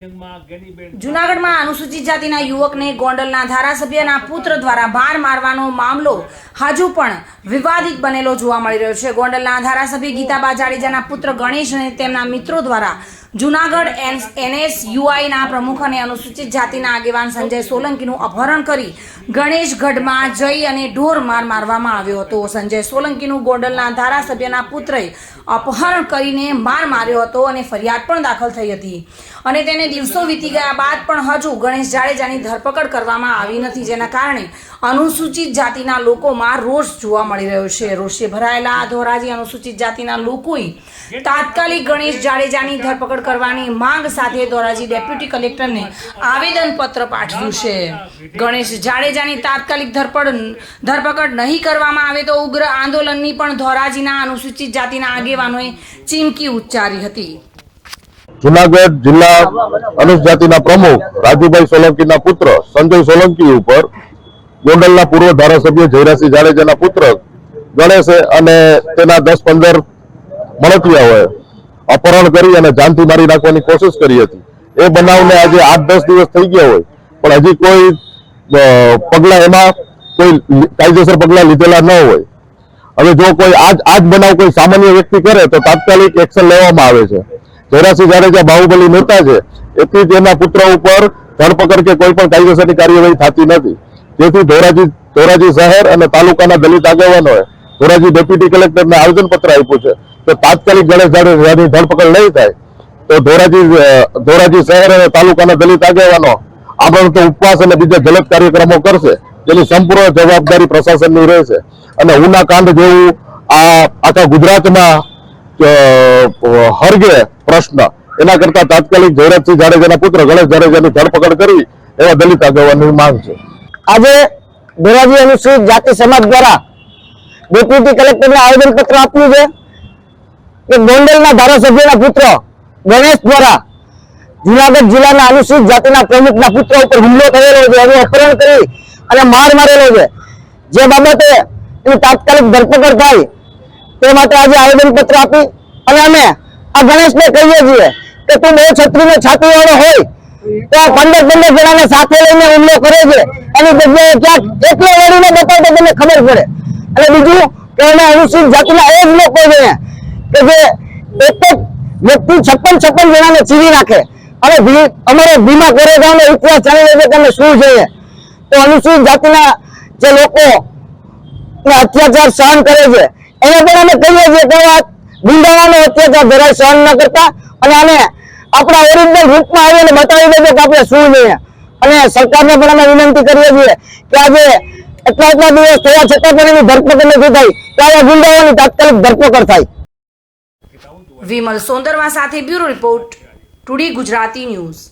જુનાગઢમાં અનુસૂચિત જાતિના યુવકને ગોંડલના ધારાસભ્યના પુત્ર દ્વારા ભાર મારવાનો મામલો હજુ પણ વિવાદિત બનેલો જોવા મળી રહ્યો છે. ગોંડલના ધારાસભ્ય ગીતાબા જાડેજાના પુત્ર ગણેશ અને તેમના મિત્રો દ્વારા જુનાગઢ એનએસ યુઆઈના પ્રમુખ અને અનુસૂચિત જાતિના આગેવાન સંજય સોલંકીનું અપહરણ કરી ગણેશગઢમાં જઈ અને ઢોર માર મારવામાં આવ્યો હતો. સંજય સોલંકીનું ગોંડલના ધારાસભ્યના પુત્રએ અપહરણ કરીને માર માર્યો હતો અને ફરિયાદ પણ દાખલ થઈ હતી. અને તેને દિવસો વીતી ગયા બાદ પણ હજુ ગણેશ જાડેજાની ધરપકડ કરવામાં આવી નથી. જેના કારણે અનુસૂચિત જાતિના લોકોમાં રોષ જોવા મળી રહ્યો છે. રોષે ભરાયેલા આ ધોરાજી અનુસૂચિત જાતિના લોકોએ તાત્કાલિક ગણેશ જાડેજાની ધરપકડ કરવાની માંગ સાથે ધોરાજી ડેપ્યુટી કલેક્ટરને આવેદનપત્ર પાઠવ્યું છે. ગણેશ જાડેજાની તાત્કાલિક ધરપકડ ધરપકડ નહીં કરવામાં આવે તો ઉગ્ર આંદોલનની પણ ધોરાજીના અનુસૂચિત જાતિના આગેવાનોએ ચીમકી ઉચ્ચારી હતી. જુનાગઢ જિલ્લા અનુસૂચિત જાતિના પ્રમુખ રાજુભાઈ સોલંકીના પુત્ર સંજય સોલંકી ઉપર ગોંડલના પૂર્વ ધારાસભ્ય જયરાસિંહ જાડેજાના પુત્ર ગણેશે અને તેના દસ પંદર મળતિયાઓએ અપહરણ કરી અને જાનથી મારી નાખવાની કોશિશ કરી હતી. એ બનાવને આજે આઠ દસ દિવસ થઈ ગયા હોય, પણ હજી કોઈ પગલાં એમાં કોઈ કાયદેસર પગલાં લીધેલા ન હોય. હવે જો કોઈ આજ આજ બનાવ કોઈ સામાન્ય વ્યક્તિ કરે તો તાત્કાલિક એક્શન લેવામાં આવે છે. જયરાસિંહ જાડેજા બાહુબલી નેતા છે, એથી તેના પુત્ર ઉપર ધરપકડ કે કોઈ પણ કાયદેસરની કાર્યવાહી થતી નથી. જેથી ધોરાજી ધોરાજી શહેર અને તાલુકાના દલિત આગેવાનોએ ધોરાજી ડેપ્યુટી કલેક્ટરને આવેદનપત્ર આપ્યું છે. કે તાત્કાલિક ગણેશ જાડેજાની ધરપકડ નહીં થાય, તો ધોરાજી ધોરાજી શહેર અને તાલુકાના દલિત આગેવાનો આગળ તો ઉપવાસ અને બીજા જલત કાર્યક્રમો કરશે. જેની સંપૂર્ણ જવાબદારી પ્રશાસનની રહેશે. અને ઉના કાંડ જેવું આ આખા ગુજરાતમાં હરગે પ્રશ્ન. એના કરતા તાત્કાલિક જયરાજસિંહ જાડેજાના પુત્ર ગણેશ જાડેજાની ધરપકડ કરી એવા દલિત આગેવાનની માંગ છે. આજે ધોરાજી અનુસૂચિત જાતિ સમાજ દ્વારા ડેપ્યુટી કલેક્ટરને આવેદનપત્ર આપ્યું છે કે ગોંડલના ધારાસભ્યના પુત્ર ગણેશ દ્વારા જુનાગઢ જિલ્લાના અનુસૂચિત જાતિના પ્રમુખના પુત્ર ઉપર હુમલો થયેલો છે, એનું અપહરણ કરી અને માર મારેલો છે. જે બાબતે એની તાત્કાલિક ધરપકડ થાય તે માટે આજે આવેદનપત્ર આપી અને અમે આ ગણેશને કહીએ છીએ કે તું બહુ છત્રીને છાતી વાળો હોય તો પંદર પંદર જણાને સાથે લઈને હુમલો કરે છે. એની જગ્યાએ ક્યાંક એકલો વળીને બતાવ તમને ખબર પડે. અને બીજું કે એને અનુસૂચિત જાતિના એ જ લોકો છે કે જે એક જ વ્યક્તિ છપ્પન છપ્પન જણાને ચીરી નાખે. અને અમારે ભીમા કોરેગાંવનો ઇતિહાસ જાણી લેજો અમે શું જોઈએ. તો અનુસૂચિત જાતિના જે લોકો અત્યાચાર સહન કરે છે, એને પણ અમે કહીએ છીએ કે આ ગુંડાવાનો અત્યાચાર જરાય સહન ન કરતા અને આને આપણા ઓરિજિનલ રૂપમાં આવીને બતાવી દેજો કે આપણે શું છે અને સરકારને પણ અમે વિનંતી કરીએ છીએ કે આજે એટલા એટલા દિવસ થયા છતાં પણ એની ધરપકડ નથી થઈ તો આવા ગુંડાઓની તાત્કાલિક ધરપકડ થાય. વિમલ સોંદરવા સાથે bureau report today Gujarati news.